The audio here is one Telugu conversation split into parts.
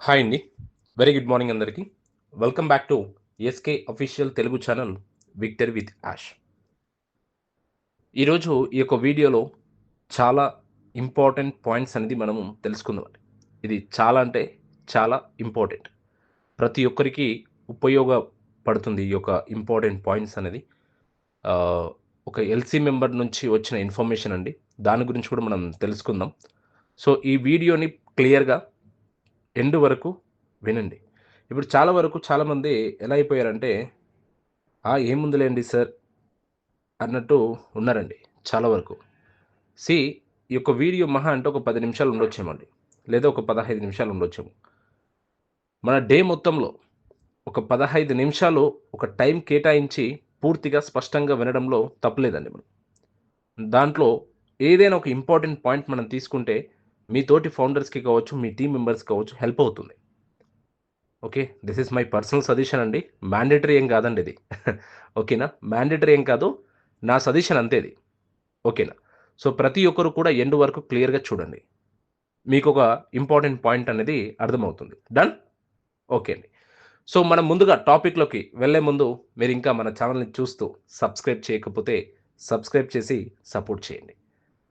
హాయ్ అండి. వెరీ గుడ్ మార్నింగ్ అందరికీ. Welcome back to SK official Telugu channel Victor with Yash ఈరోజు ఈ యొక్క వీడియోలో చాలా ఇంపార్టెంట్ పాయింట్స్ అనేది మనము తెలుసుకుందాం ఇది చాలా అంటే చాలా ఇంపార్టెంట్ ప్రతి ఒక్కరికి ఉపయోగపడుతుంది ఈ యొక్క ఇంపార్టెంట్ పాయింట్స్ అనేది. ఒక ఎల్సీ మెంబర్ నుంచి వచ్చిన ఇన్ఫర్మేషన్ అండి. దాని గురించి కూడా మనం తెలుసుకుందాం. సో ఈ వీడియోని క్లియర్గా ఎండ్ వరకు వినండి. ఇప్పుడు చాలా వరకు చాలామంది ఎలా అయిపోయారంటే "ఆ, ఏముందిలేండి సార్? అన్నట్టు ఉన్నారండి చాలా వరకు. సి ఈ యొక్క వీడియో మహా అంటే ఒక పది నిమిషాలు ఉండొచ్చేమండి. లేదా ఒక పదహైదు నిమిషాలు ఉండొచ్చేమో. మన డే మొత్తంలో ఒక పదహైదు నిమిషాలు ఒక టైం కేటాయించి పూర్తిగా స్పష్టంగా వినడంలో తప్పులేదండి మనం. దాంట్లో ఏదైనా ఒక ఇంపార్టెంట్ పాయింట్ మనం తీసుకుంటే మీ తోటి ఫౌండర్స్కి కావచ్చు మీ టీం మెంబర్స్ కావచ్చు హెల్ప్ అవుతుంది. Okay this is my personal suggestion అండి. మ్యాండేటరీ ఏం కాదండి ఇది. ఓకేనా మ్యాండేటరీ ఏం కాదు. నా సజెషన్ అంతేది ఓకేనా సో ప్రతి ఒక్కరు కూడా ఎండ్ వరకు క్లియర్గా చూడండి. మీకు ఒక ఇంపార్టెంట్ పాయింట్ అనేది అర్థమవుతుంది. డన్ ఓకే అండి. సో మనం ముందుగా టాపిక్లోకి వెళ్ళే ముందు మీరు ఇంకా మన ఛానల్ని చూస్తూ సబ్స్క్రైబ్ చేయకపోతే సబ్స్క్రైబ్ చేసి సపోర్ట్ చేయండి.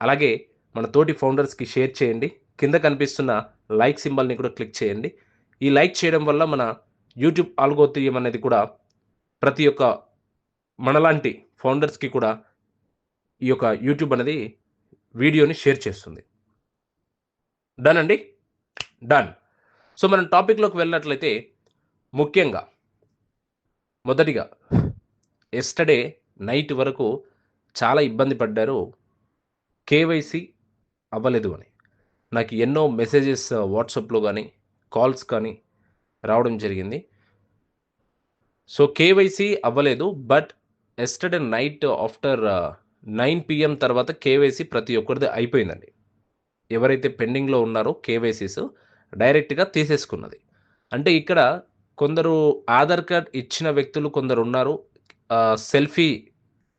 అలాగే మన తోటి ఫౌండర్స్కి షేర్ చేయండి. కింద కనిపిస్తున్న లైక్ సింబల్ని కూడా క్లిక్ చేయండి. ఈ లైక్ చేయడం వల్ల మన యూట్యూబ్ ఆల్గోత్రియం అనేది కూడా ప్రతి ఒక్క మనలాంటి ఫౌండర్స్కి కూడా ఈ యొక్క యూట్యూబ్ అనేది వీడియోని షేర్ చేస్తుంది. డన్ అండి? డన్. సో మనం టాపిక్లోకి వెళ్ళినట్లయితే ముఖ్యంగా మొదటిగా ఎస్టర్డే నైట్ వరకు చాలా ఇబ్బంది పడ్డారు కేవైసీ అవ్వలేదు అని. నాకు ఎన్నో మెసేజెస్ వాట్సాప్లో కానీ కాల్స్ కానీ రావడం జరిగింది. సో కేవైసీ అవ్వలేదు. But yesterday night after nine PM తర్వాత కేవైసీ ప్రతి ఒక్కరిది అయిపోయిందండి. ఎవరైతే పెండింగ్లో ఉన్నారో కేవైసీస్ డైరెక్ట్గా తీసేసుకున్నది. అంటే ఇక్కడ కొందరు ఆధార్ కార్డ్ ఇచ్చిన వ్యక్తులు కొందరు ఉన్నారు సెల్ఫీ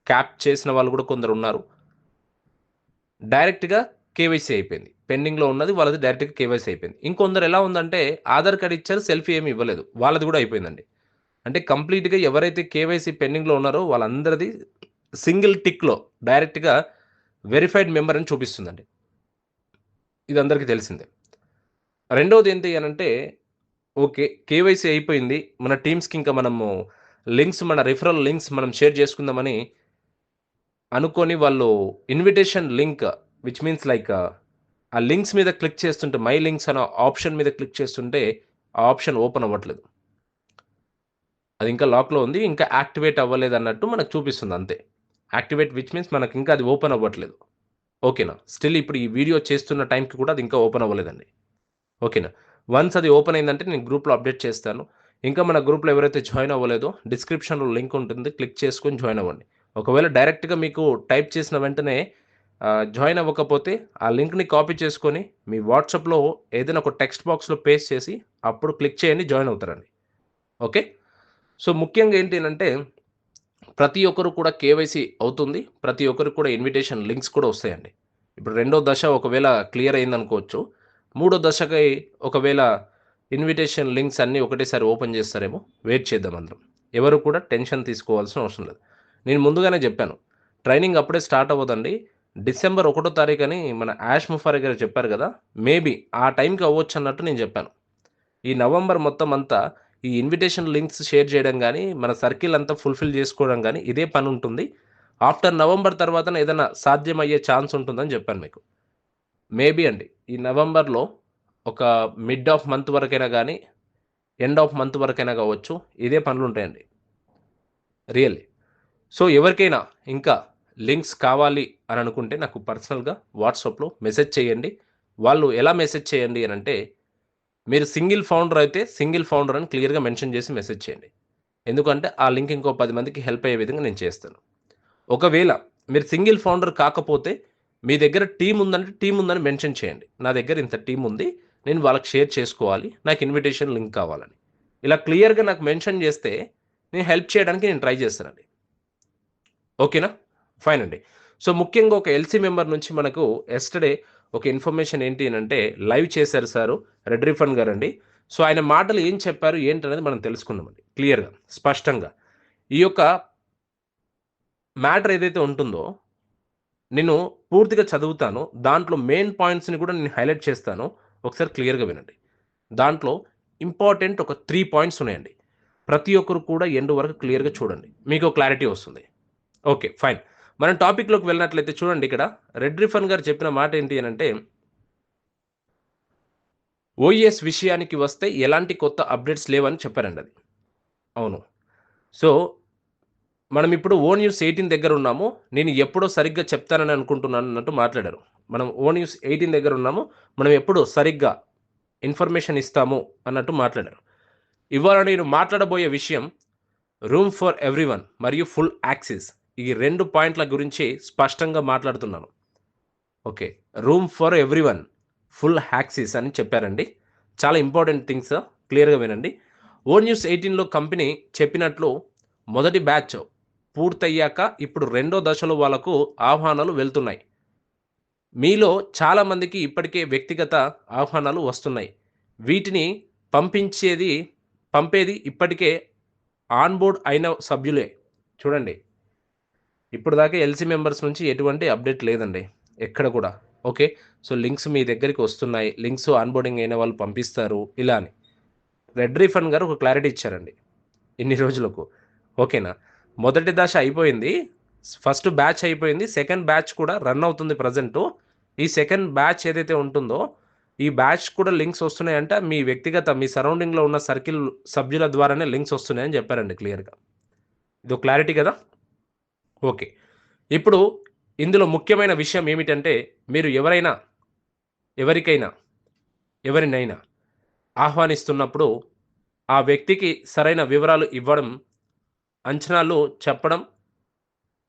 క్యాప్ చేసిన వాళ్ళు కూడా కొందరు ఉన్నారు డైరెక్ట్గా కేవైసీ అయిపోయింది. పెండింగ్లో ఉన్నది వాళ్ళది డైరెక్ట్గా కేవైసీ అయిపోయింది. ఇంకొందరు ఎలా ఉందంటే ఆధార్ కార్డ్ ఇచ్చారు సెల్ఫీ ఏమి ఇవ్వలేదు. వాళ్ళది కూడా అయిపోయిందండి. అంటే కంప్లీట్గా ఎవరైతే కేవైసీ పెండింగ్లో ఉన్నారో వాళ్ళందరిది సింగిల్ టిక్లో డైరెక్ట్గా వెరిఫైడ్ మెంబర్ అని చూపిస్తుందండి. ఇది అందరికీ తెలిసిందే. రెండవది ఏంటి అని అంటే ఓకే కేవైసీ అయిపోయింది. మన టీమ్స్కి ఇంకా మనము లింక్స్ మన రిఫరల్ లింక్స్ మనం షేర్ చేసుకుందామని అనుకొని వాళ్ళు invitation link which means like ఆ లింక్స్ మీద క్లిక్ చేస్తుంటే మై లింక్స్ అనే ఆప్షన్ మీద క్లిక్ చేస్తుంటే ఆ ఆప్షన్ ఓపెన్ అవ్వట్లేదు. అది ఇంకా లాక్లో ఉంది ఇంకా యాక్టివేట్ అవ్వలేదు అన్నట్టు మనకు చూపిస్తుంది అంతే. యాక్టివేట్ విచ్ మీన్స్ మనకి ఇంకా అది ఓపెన్ అవ్వట్లేదు. ఓకేనా? స్టిల్ ఇప్పుడు ఈ వీడియో చేస్తున్న టైంకి కూడా అది ఇంకా ఓపెన్ అవ్వలేదండి. ఓకేనా? వన్స్ అది ఓపెన్ అయిందంటే నేను గ్రూప్లో అప్డేట్ చేస్తాను. ఇంకా మన గ్రూప్లో ఎవరైతే జాయిన్ అవ్వలేదో డిస్క్రిప్షన్లో లింక్ ఉంటుంది క్లిక్ చేసుకొని జాయిన్ అవ్వండి. ఒకవేళ డైరెక్ట్గా మీకు టైప్ చేసిన వెంటనే జాయిన్ అవ్వకపోతే ఆ లింక్ని కాపీ చేసుకొని మీ వాట్సాప్లో ఏదైనా ఒక టెక్స్ట్ బాక్స్లో పేస్ట్ చేసి అప్పుడు క్లిక్ చేయండి జాయిన్ అవుతారండి ఓకే? సో ముఖ్యంగా ఏంటంటే ప్రతి ఒక్కరు కూడా కేవైసీ అవుతుంది ప్రతి ఒక్కరు కూడా ఇన్విటేషన్ లింక్స్ కూడా వస్తాయండి. ఇప్పుడు రెండో దశ ఒకవేళ క్లియర్ అయిందనుకోవచ్చు మూడో దశకై ఒకవేళ ఇన్విటేషన్ లింక్స్ అన్నీ ఒకటేసారి ఓపెన్ చేస్తారేమో వెయిట్ చేద్దాం అందరం. ఎవరు కూడా టెన్షన్ తీసుకోవాల్సిన అవసరం లేదు. నేను ముందుగానే చెప్పాను ట్రైనింగ్ అప్పుడే స్టార్ట్ అవ్వదండి డిసెంబర్ ఒకటో తారీఖు అని మన యాష్ ముఫారీ గారు చెప్పారు కదా మేబీ ఆ టైంకి అవ్వచ్చు అన్నట్టు నేను చెప్పాను. ఈ నవంబర్ మొత్తం అంతా ఈ ఇన్విటేషన్ లింక్స్ షేర్ చేయడం కానీ మన సర్కిల్ అంతా ఫుల్ఫిల్ చేసుకోవడం కానీ ఇదే పని ఉంటుంది. ఆఫ్టర్ నవంబర్ తర్వాత ఏదైనా సాధ్యమయ్యే ఛాన్స్ ఉంటుందని చెప్పాను మీకు. మేబీ అండి ఈ నవంబర్లో ఒక మిడ్ ఆఫ్ మంత్ వరకైనా కానీ ఎండ్ ఆఫ్ మంత్ వరకైనా కావచ్చు ఇదే పనులు ఉంటాయండి. రియల్లీ సో ఎవరికైనా ఇంకా లింక్స్ కావాలి అని అనుకుంటే నాకు పర్సనల్గా వాట్సాప్లో మెసేజ్ చేయండి. వాళ్ళు ఎలా మెసేజ్ చేయండి అని అంటే మీరు సింగిల్ ఫౌండర్ అయితే సింగిల్ ఫౌండర్ అని క్లియర్గా మెన్షన్ చేసి మెసేజ్ చేయండి. ఎందుకంటే ఆ లింక్ ఇంకో పది మందికి హెల్ప్ అయ్యే విధంగా నేను చేస్తాను. ఒకవేళ మీరు సింగిల్ ఫౌండర్ కాకపోతే మీ దగ్గర టీం ఉందంటే టీం ఉందని మెన్షన్ చేయండి. నా దగ్గర ఇంత టీం ఉంది నేను వాళ్ళకి షేర్ చేసుకోవాలి నాకు ఇన్విటేషన్ లింక్ కావాలని. ఇలా క్లియర్గా నాకు మెన్షన్ చేస్తే నేను హెల్ప్ చేయడానికి నేను ట్రై చేస్తానండి. ఓకేనా? ఫైన్ అండి. సో ముఖ్యంగా ఒక ఎల్సీ మెంబర్ నుంచి మనకు ఎస్టర్డే ఒక ఇన్ఫర్మేషన్ ఏంటి అంటే లైవ్ చేశారు సారు రెడ్ రిఫండ్ గారు అండి సో ఆయన మాటలు ఏం చెప్పారు ఏంటనేది మనం తెలుసుకుందామండి క్లియర్గా స్పష్టంగా. ఈ యొక్క మ్యాటర్ ఏదైతే ఉంటుందో నేను పూర్తిగా చదువుతాను. దాంట్లో మెయిన్ పాయింట్స్ని కూడా నేను హైలైట్ చేస్తాను. ఒకసారి క్లియర్గా వినండి. దాంట్లో ఇంపార్టెంట్ ఒక త్రీ పాయింట్స్ ఉన్నాయండి. ప్రతి ఒక్కరు కూడా ఎండ్ వరకు క్లియర్గా చూడండి. మీకు క్లారిటీ వస్తుంది. ఓకే ఫైన్ మనం టాపిక్లోకి వెళ్ళినట్లయితే చూడండి ఇక్కడ. రెడ్ రిఫన్ గారు చెప్పిన మాట ఏంటి అని అంటే ఓఈఎస్ విషయానికి వస్తే ఎలాంటి కొత్త అప్డేట్స్ లేవని చెప్పారండి అది. అవును. సో మనం ఇప్పుడు ఓ న్యూస్ ఎయిటీన్ దగ్గర ఉన్నాము. నేను ఎప్పుడో సరిగ్గా చెప్తానని అనుకుంటున్నాను అన్నట్టు మాట్లాడారు. మనం ఓ న్యూస్ ఎయిటీన్ దగ్గర ఉన్నాము. మనం ఎప్పుడు సరిగ్గా ఇన్ఫర్మేషన్ ఇస్తాము అన్నట్టు మాట్లాడారు. ఇవాళ నేను మాట్లాడబోయే విషయం రూమ్ ఫర్ ఎవ్రీవన్ మరియు ఫుల్ యాక్సిస్. ఈ రెండు పాయింట్ల గురించి స్పష్టంగా మాట్లాడుతున్నాను. Okay. Room for everyone full access అని చెప్పారండి. చాలా ఇంపార్టెంట్ థింగ్స్ క్లియర్గా వినండి. ఓ న్యూస్ ఎయిటీన్లో కంపెనీ చెప్పినట్లు మొదటి బ్యాచ్ పూర్తయ్యాక ఇప్పుడు రెండో దశలో వాళ్ళకు ఆహ్వానాలు వెళ్తున్నాయి. మీలో చాలామందికి ఇప్పటికే వ్యక్తిగత ఆహ్వానాలు వస్తున్నాయి. వీటిని పంపించేది పంపేది ఇప్పటికే ఆన్బోర్డ్ అయిన సభ్యులే. చూడండి. ఇప్పుడు దాకా ఎల్సీ మెంబర్స్ నుంచి ఎటువంటి అప్డేట్ లేదండి ఎక్కడ కూడా. ఓకే సో లింక్స్ మీ దగ్గరికి వస్తున్నాయి. లింక్స్ ఆన్బోర్డింగ్ అయిన వాళ్ళు పంపిస్తారు. ఇలా అని. రెడ్ రీఫండ్ గారు ఒక క్లారిటీ ఇచ్చారండి ఇన్ని రోజులకు. ఓకేనా మొదటి దశ అయిపోయింది. ఫస్ట్ బ్యాచ్ అయిపోయింది. సెకండ్ బ్యాచ్ కూడా రన్ అవుతుంది ప్రజెంట్ ఈ సెకండ్ బ్యాచ్ ఏదైతే ఉంటుందో ఈ బ్యాచ్ కూడా లింక్స్ వస్తున్నాయంటే. మీ వ్యక్తిగత మీ సరౌండింగ్లో ఉన్న సర్కిల్ సభ్యుల ద్వారానే లింక్స్ వస్తున్నాయని చెప్పారండి క్లియర్గా ఇది క్లారిటీ కదా? ఓకే. ఇప్పుడు ఇందులో ముఖ్యమైన విషయం ఏమిటంటే మీరు ఎవరైనా ఎవరికైనా ఎవరినైనా ఆహ్వానిస్తున్నప్పుడు ఆ వ్యక్తికి సరైన వివరాలు ఇవ్వడం అంచనాలు చెప్పడం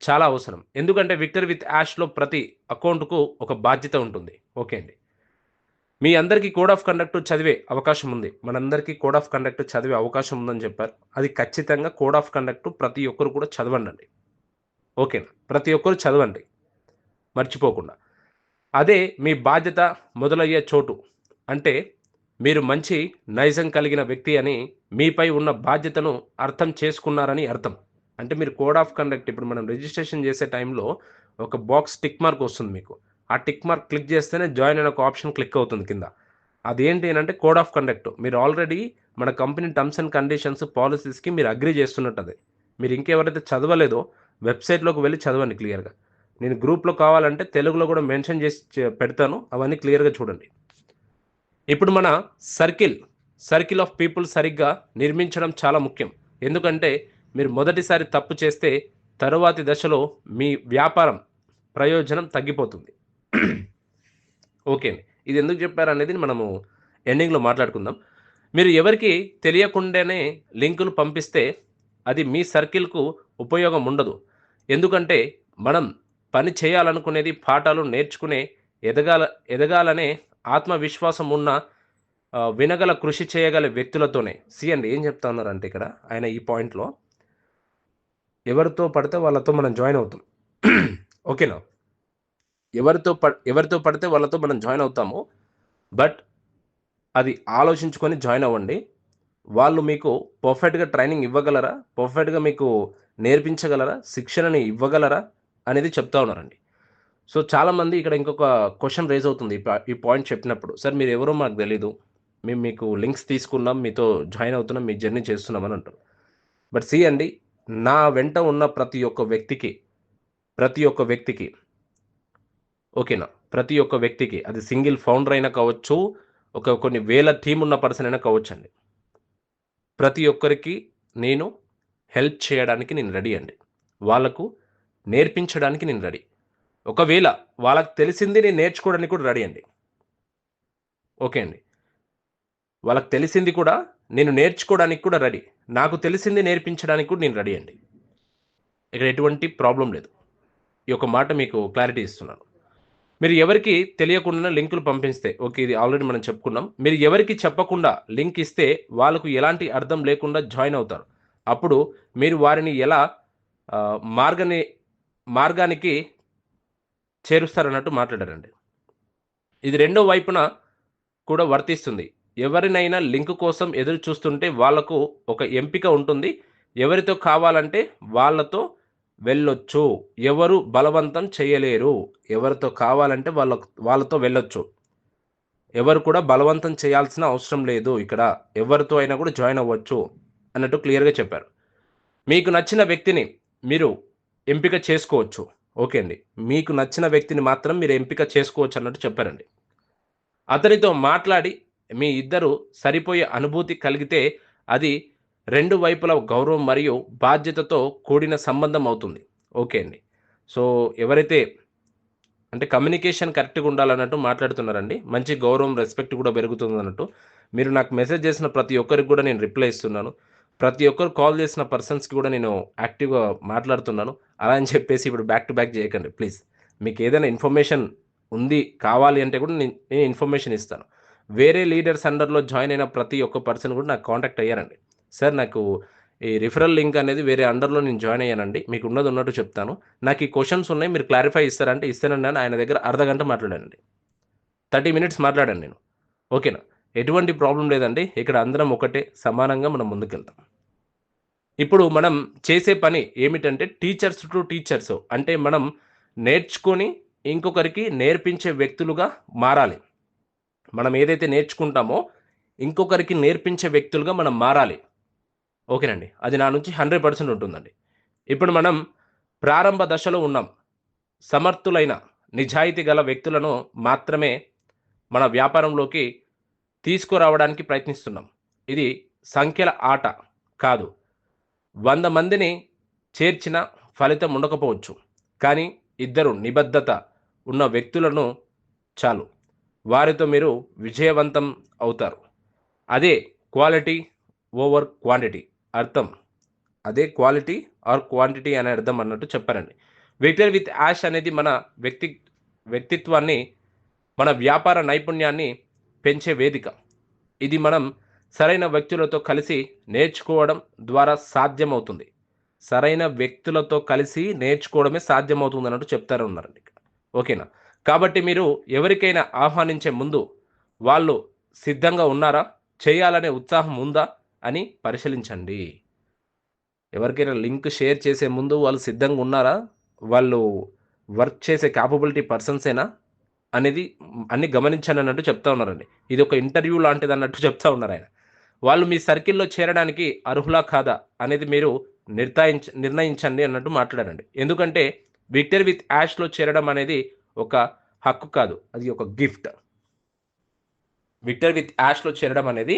చాలా అవసరం. ఎందుకంటే విక్టర్ విత్ యాష్లో ప్రతి అకౌంట్కు ఒక బాధ్యత ఉంటుంది. ఓకే అండి. మీ అందరికీ కోడ్ ఆఫ్ కండక్ట్ చదివే అవకాశం ఉంది. మనందరికీ కోడ్ ఆఫ్ కండక్ట్ చదివే అవకాశం ఉందని చెప్పారు. అది ఖచ్చితంగా కోడ్ ఆఫ్ కండక్ట్ ప్రతి ఒక్కరు కూడా చదవండి ఓకేనా ప్రతి ఒక్కరు చదవండి. మర్చిపోకుండా. అదే మీ బాధ్యత మొదలయ్యే చోటు. అంటే మీరు మంచి నైజం కలిగిన వ్యక్తి అని మీపై ఉన్న బాధ్యతను అర్థం చేసుకున్నారని అర్థం. అంటే మీరు కోడ్ ఆఫ్ కండక్ట్ ఇప్పుడు మనం రిజిస్ట్రేషన్ చేసే టైంలో ఒక బాక్స్ టిక్ మార్క్ వస్తుంది మీకు. ఆ టిక్ మార్క్ క్లిక్ చేస్తేనే జాయిన్ అనే ఒక ఆప్షన్ క్లిక్ అవుతుంది కింద. అదేంటి అంటే కోడ్ ఆఫ్ కండక్ట్. మీరు ఆల్రెడీ మన కంపెనీ టర్మ్స్ అండ్ కండిషన్స్ పాలసీస్కి మీరు అగ్రి చేస్తున్నట్టు అది మీరు ఇంకెవరైతే చదవలేదో వెబ్సైట్లోకి వెళ్ళి చదవండి క్లియర్గా. నేను గ్రూప్లో కావాలంటే తెలుగులో కూడా మెన్షన్ చేసి పెడతాను. అవన్నీ క్లియర్గా చూడండి. ఇప్పుడు మన సర్కిల్ సర్కిల్ ఆఫ్ పీపుల్ సరిగ్గా నిర్మించడం చాలా ముఖ్యం. ఎందుకంటే మీరు మొదటిసారి తప్పు చేస్తే తరువాతి దశలో మీ వ్యాపారం ప్రయోజనం తగ్గిపోతుంది. ఓకే అండి. ఇది ఎందుకు చెప్పారు అనేది మనము ఎండింగ్లో మాట్లాడుకుందాం. మీరు ఎవరికి తెలియకుండానే లింకులు పంపిస్తే అది మీ సర్కిల్కు ఉపయోగం ఉండదు. ఎందుకంటే మనం పని చేయాలనుకునేది పాఠాలు నేర్చుకునే ఎదగాల ఎదగాలనే ఆత్మవిశ్వాసం ఉన్న వినగల కృషి చేయగల వ్యక్తులతోనే. సిఎండి ఏం చెప్తా ఉన్నారంటే ఇక్కడ ఆయన ఈ పాయింట్లో ఎవరితో పడితే వాళ్ళతో మనం జాయిన్ అవుతాం. ఓకేనా? ఎవరితో ప ఎవరితో పడితే వాళ్ళతో మనం జాయిన్ అవుతాము. బట్ అది ఆలోచించుకొని జాయిన్ అవ్వండి. వాళ్ళు మీకు పర్ఫెక్ట్గా ట్రైనింగ్ ఇవ్వగలరా? పర్ఫెక్ట్గా మీకు నేర్పించగలరా? శిక్షణని ఇవ్వగలరా? అనేది చెప్తా ఉన్నారండి. సో చాలామంది ఇక్కడ ఇంకొక క్వశ్చన్ రేజ్ అవుతుంది. ఈ ఈ పాయింట్ చెప్పినప్పుడు. సార్ మీరు ఎవరో మాకు తెలీదు. మేము మీకు లింక్స్ తీసుకున్నాం. మీతో జాయిన్ అవుతున్నాం. మీ జర్నీ చేస్తున్నాం అని అంటారు. బట్ సి అండి నా వెంట ఉన్న ప్రతి ఒక్క వ్యక్తికి ప్రతి ఒక్క వ్యక్తికి ఓకేనా? ప్రతి ఒక్క వ్యక్తికి అది సింగిల్ ఫౌండర్ అయినా కావచ్చు ఒక కొన్ని వేల టీం ఉన్న పర్సన్ అయినా కావచ్చు అండి ప్రతి ఒక్కరికి నేను హెల్ప్ చేయడానికి నేను రెడీ అండి. వాళ్ళకు నేర్పించడానికి నేను రెడీ. ఒకవేళ వాళ్ళకి తెలిసింది నేను నేర్చుకోవడానికి కూడా రెడీ అండి. ఓకే అండి. వాళ్ళకి తెలిసింది కూడా నేను నేర్చుకోవడానికి కూడా రెడీ. నాకు తెలిసింది నేర్పించడానికి కూడా నేను రెడీ అండి. ఇక్కడ ఎటువంటి ప్రాబ్లం లేదు. ఈ యొక్క మాట మీకు క్లారిటీ ఇస్తున్నాను. మీరు ఎవరికి తెలియకుండా లింకులు పంపిస్తే ఓకే ఇది ఆల్రెడీ మనం చెప్పుకున్నాం. మీరు ఎవరికి చెప్పకుండా లింక్ ఇస్తే వాళ్ళకు ఎలాంటి అర్థం లేకుండా జాయిన్ అవుతారు. అప్పుడు మీరు వారిని ఎలా మార్గని మార్గానికి చేరుస్తారన్నట్టు మాట్లాడారండి. ఇది రెండో వైపున కూడా వర్తిస్తుంది. ఎవరినైనా లింక్ కోసం ఎదురు చూస్తుంటే వాళ్ళకు ఒక ఎంపిక ఉంటుంది. ఎవరితో కావాలంటే వాళ్ళతో వెళ్ళొచ్చు. ఎవరు బలవంతం చేయలేరు. ఎవరితో కావాలంటే వాళ్ళ వాళ్ళతో వెళ్ళొచ్చు. ఎవరు కూడా బలవంతం చేయాల్సిన అవసరం లేదు ఇక్కడ. ఎవరితో అయినా కూడా జాయిన్ అవ్వచ్చు. అన్నట్టు క్లియర్గా చెప్పారు. మీకు నచ్చిన వ్యక్తిని మీరు ఎంపిక చేసుకోవచ్చు. ఓకే అండి. మీకు నచ్చిన వ్యక్తిని మాత్రం మీరు ఎంపిక చేసుకోవచ్చు అన్నట్టు చెప్పారండి. అతనితో మాట్లాడి మీ ఇద్దరు సరిపోయే అనుభూతి కలిగితే అది రెండు వైపుల గౌరవం మరియు బాధ్యతతో కూడిన సంబంధం అవుతుంది. ఓకే అండి. సో ఎవరైతే అంటే కమ్యూనికేషన్ కరెక్ట్గా ఉండాలన్నట్టు మాట్లాడుతున్నారండి. మంచి గౌరవం రెస్పెక్ట్ కూడా పెరుగుతుంది అన్నట్టు. మీరు నాకు మెసేజ్ చేసిన ప్రతి ఒక్కరికి కూడా నేను రిప్లై ఇస్తున్నాను. ప్రతి ఒక్కరు కాల్ చేసిన పర్సన్స్కి కూడా నేను యాక్టివ్గా మాట్లాడుతున్నాను. అలా అని చెప్పేసి ఇప్పుడు బ్యాక్ టు బ్యాక్ చేయకండి ప్లీజ్ మీకు ఏదైనా ఇన్ఫర్మేషన్ ఉంది కావాలి అంటే కూడా నేను నేను ఇన్ఫర్మేషన్ ఇస్తాను. వేరే లీడర్స్ అండర్లో జాయిన్ అయిన ప్రతి ఒక్క పర్సన్ కూడా నాకు కాంటాక్ట్ అయ్యారండి. సార్ నాకు ఈ రిఫరల్ లింక్ అనేది వేరే అండర్లో నేను జాయిన్ అయ్యానండి. మీకు ఉన్నది ఉన్నట్టు చెప్తాను. నాకు ఈ క్వశ్చన్స్ ఉన్నాయి మీరు క్లారిఫై ఇస్తారంటే ఇస్తానండి అని ఆయన దగ్గర అర్ధ గంట మాట్లాడానండి. థర్టీ మినిట్స్ మాట్లాడాను నేను. ఓకేనా? ఎటువంటి ప్రాబ్లం లేదండి. ఇక్కడ అందరం ఒకటే సమానంగా మనం ముందుకెళ్తాం. ఇప్పుడు మనం చేసే పని ఏమిటంటే టీచర్స్ టు టీచర్స్ అంటే మనం నేర్చుకొని ఇంకొకరికి నేర్పించే వ్యక్తులుగా మారాలి. మనం ఏదైతే నేర్చుకుంటామో ఇంకొకరికి నేర్పించే వ్యక్తులుగా మనం మారాలి. ఓకేనండి? అది నా నుంచి హండ్రెడ్ పర్సెంట్ ఉంటుందండి. ఇప్పుడు మనం ప్రారంభ దశలో ఉన్నాం. సమర్థులైన నిజాయితీ గల వ్యక్తులను మాత్రమే మన వ్యాపారంలోకి తీసుకురావడానికి ప్రయత్నిస్తున్నాం. ఇది సంఖ్యల ఆట కాదు. వంద మందిని చేర్చిన ఫలితం ఉండకపోవచ్చు. కానీ ఇద్దరు నిబద్ధత ఉన్న వ్యక్తులను చాలు. వారితో మీరు విజయవంతం అవుతారు. అదే క్వాలిటీ ఓవర్ క్వాంటిటీ అర్థం. అదే క్వాలిటీ ఆర్ క్వాంటిటీ అనే అర్థం అన్నట్టు చెప్పారండి. విక్టర్ విత్ యాష్ అనేది మన వ్యక్తి వ్యక్తిత్వాన్ని మన వ్యాపార నైపుణ్యాన్ని పెంచే వేదిక. ఇది మనం సరైన వ్యక్తులతో కలిసి నేర్చుకోవడం ద్వారా సాధ్యమవుతుంది. సరైన వ్యక్తులతో కలిసి నేర్చుకోవడమే సాధ్యమవుతుంది అన్నట్టు చెప్తారు ఉన్నారండి ఓకేనా? కాబట్టి మీరు ఎవరికైనా ఆహ్వానించే ముందు వాళ్ళు సిద్ధంగా ఉన్నారా? చేయాలనే ఉత్సాహం ఉందా? అని పరిశీలించండి. ఎవరికైనా లింక్ షేర్ చేసే ముందు వాళ్ళు సిద్ధంగా ఉన్నారా? వాళ్ళు వర్క్ చేసే క్యాపబిలిటీ పర్సన్సేనా అనేది అన్ని గమనించాను అన్నట్టు చెప్తా ఉన్నారండి. ఇది ఒక ఇంటర్వ్యూ లాంటిది అన్నట్టు చెప్తా ఉన్నారు ఆయన. వాళ్ళు మీ సర్కిల్లో చేరడానికి అర్హులా కాదా అనేది మీరు నిర్ణయించ నిర్ణయించండి అన్నట్టు మాట్లాడండి. ఎందుకంటే విక్టర్ విత్ యాష్లో చేరడం అనేది ఒక హక్కు కాదు అది ఒక గిఫ్ట్. విక్టర్ విత్ యాష్లో చేరడం అనేది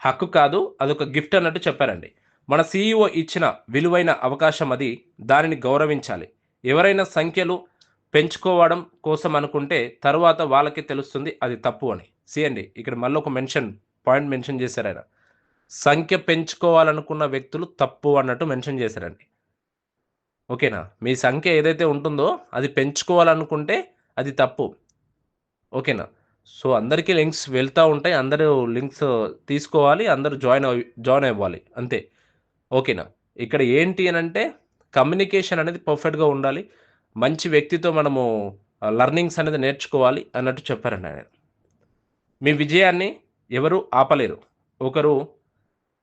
హక్కు కాదు అదొక గిఫ్ట్ అన్నట్టు చెప్పారండి. మన సీఈఓ ఇచ్చిన విలువైన అవకాశం అది దానిని గౌరవించాలి. ఎవరైనా సంఖ్యలు పెంచుకోవడం కోసం అనుకుంటే తర్వాత వాళ్ళకి తెలుస్తుంది అది తప్పు అని. సియండి ఇక్కడ మళ్ళీ ఒక మెన్షన్ పాయింట్ మెన్షన్ చేశారు ఆయన. సంఖ్య పెంచుకోవాలనుకున్న వ్యక్తులు తప్పు అన్నట్టు మెన్షన్ చేశారండి. ఓకేనా? మీ సంఖ్య ఏదైతే ఉంటుందో అది పెంచుకోవాలనుకుంటే అది తప్పు. ఓకేనా? సో అందరికీ లింక్స్ వెళ్తూ ఉంటాయి. అందరూ లింక్స్ తీసుకోవాలి. అందరూ జాయిన్ జాయిన్ అవ్వాలి. అంతే. ఓకేనా? ఇక్కడ ఏంటి అని అంటే కమ్యూనికేషన్ అనేది పర్ఫెక్ట్గా ఉండాలి. మంచి వ్యక్తితో మనము లర్నింగ్స్ అనేది నేర్చుకోవాలి అన్నట్టు చెప్పారండి ఆయన. మీ విజయాన్ని ఎవరు ఆపలేరు. ఒకరు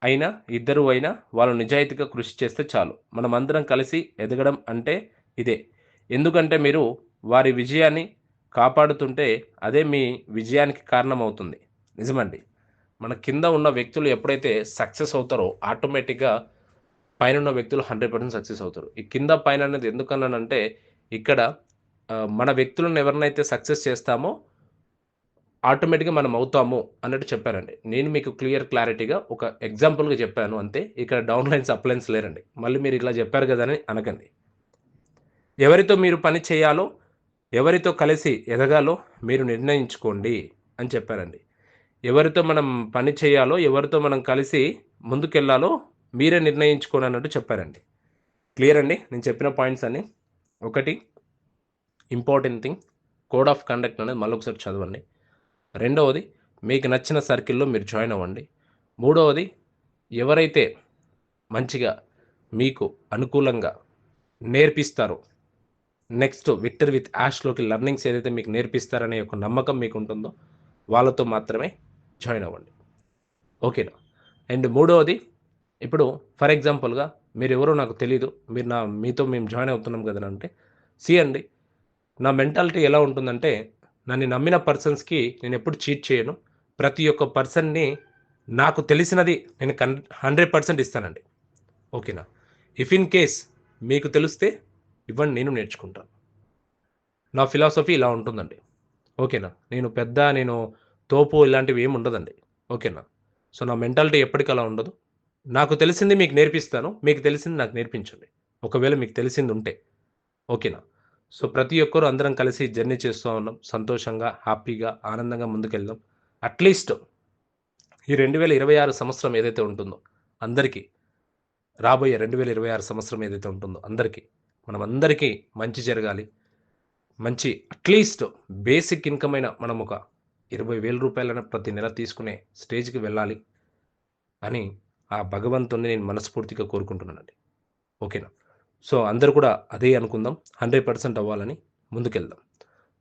అయినా ఇద్దరు అయినా వాళ్ళు నిజాయితీగా కృషి చేస్తే చాలు. మనం అందరం కలిసి ఎదగడం అంటే ఇదే. ఎందుకంటే మీరు వారి విజయాన్ని కాపాడుతుంటే అదే మీ విజయానికి కారణమవుతుంది. నిజమండి. మన కింద ఉన్న వ్యక్తులు ఎప్పుడైతే సక్సెస్ అవుతారో ఆటోమేటిక్గా పైన ఉన్న వ్యక్తులు హండ్రెడ్ పర్సెంట్ సక్సెస్ అవుతారు. ఈ కింద పైన అనేది ఎందుకన్నానంటే ఇక్కడ మన వ్యక్తులను ఎవరినైతే సక్సెస్ చేస్తామో ఆటోమేటిక్గా మనం అవుతాము అన్నట్టు చెప్పారండి. నేను మీకు క్లియర్ క్లారిటీగా ఒక ఎగ్జాంపుల్గా చెప్పాను అంతే. ఇక్కడ డౌన్లైన్స్ అప్లైన్స్ లేరండి. మళ్ళీ మీరు ఇట్లా చెప్పారు కదా అని అనకండి. ఎవరితో మీరు పని చేయాలో ఎవరితో కలిసి ఎదగాలో మీరు నిర్ణయించుకోండి అని చెప్పారండి. ఎవరితో మనం పని చేయాలో ఎవరితో మనం కలిసి ముందుకెళ్ళాలో మీరే నిర్ణయించుకోండి అన్నట్టు చెప్పారండి. క్లియర్ అండి? నేను చెప్పిన పాయింట్స్ అన్ని. ఒకటి important thing code of conduct అనేది మళ్ళీ ఒకసారి చదవండి. రెండవది మీకు నచ్చిన సర్కిల్లో మీరు జాయిన్ అవ్వండి. మూడవది ఎవరైతే మంచిగా మీకు అనుకూలంగా నేర్పిస్తారో నెక్స్ట్ విక్టర్ విత్ యాష్లోకి లర్నింగ్స్ ఏదైతే మీకు నేర్పిస్తారనే ఒక నమ్మకం మీకు ఉంటుందో వాళ్ళతో మాత్రమే జాయిన్ అవ్వండి. ఓకేనా? అండ్ మూడవది ఇప్పుడు ఫర్ ఎగ్జాంపుల్గా మీరు ఎవరో నాకు తెలియదు మీరు నా మీతో మేము జాయిన్ అవుతున్నాం కదా అంటే సి అండి నా మెంటాలిటీ ఎలా ఉంటుందంటే నన్ను నమ్మిన పర్సన్స్కి నేను ఎప్పుడు చీట్ చేయను. ప్రతి ఒక్క పర్సన్ని నాకు తెలిసినది నేను కన్ హండ్రెడ్ పర్సెంట్ ఇస్తానండి. ఓకేనా? ఇఫ్ ఇన్ కేస్ మీకు తెలిస్తే ఇవ్వండి నేను నేర్చుకుంటాను నా ఫిలాసఫీ ఇలా ఉంటుందండి. ఓకేనా? నేను పెద్ద నేను తోపు ఇలాంటివి ఏమి ఉండదండి. ఓకేనా? సో నా మెంటాలిటీ ఎప్పటికీ అలా ఉండదు. నాకు తెలిసింది మీకు నేర్పిస్తాను. మీకు తెలిసింది నాకు నేర్పించండి. ఒకవేళ మీకు తెలిసింది ఉంటే. ఓకేనా? సో ప్రతి ఒక్కరు అందరం కలిసి జర్నీ చేస్తూ ఉన్నాం. సంతోషంగా హ్యాపీగా ఆనందంగా ముందుకెళ్దాం. అట్లీస్ట్ ఈ రెండు వేల ఇరవై ఆరు సంవత్సరం ఏదైతే ఉంటుందో అందరికీ రాబోయే రెండు వేల ఇరవై ఆరు సంవత్సరం ఏదైతే ఉంటుందో అందరికీ మనం అందరికీ మంచి జరగాలి. మంచి అట్లీస్ట్ బేసిక్ ఇన్కమ్ అయిన మనం ఒక ఇరవై వేల రూపాయలను ప్రతి నెల తీసుకునే స్టేజ్కి వెళ్ళాలి అని ఆ భగవంతుని నేను మనస్ఫూర్తిగా కోరుకుంటున్నానండి. ఓకేనా? సో అందరు కూడా అదే అనుకుందాం హండ్రెడ్ పర్సెంట్ అవ్వాలని ముందుకెళ్దాం.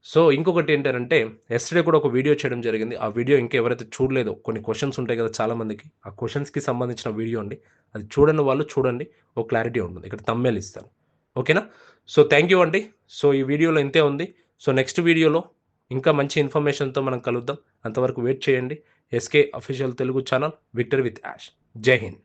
సో ఇంకొకటి ఏంటంటే ఎస్టర్డే కూడా ఒక వీడియో చేయడం జరిగింది. ఆ వీడియో ఇంకా ఎవరైతే చూడలేదో కొన్ని క్వశ్చన్స్ ఉంటాయి కదా చాలామందికి ఆ క్వశ్చన్స్కి సంబంధించిన వీడియో అండి. అది చూడని వాళ్ళు చూడండి ఒక క్లారిటీ ఉంటుంది. ఇక్కడ తమ్మేలు ఇస్తాను. ఓకేనా? సో థ్యాంక్ యూ అండి. సో ఈ వీడియోలో ఇంతే ఉంది. సో నెక్స్ట్ వీడియోలో ఇంకా మంచి ఇన్ఫర్మేషన్తో మనం కలుద్దాం. అంతవరకు వెయిట్ చేయండి. SK official Telugu channel Victor with Yash Jai Hind.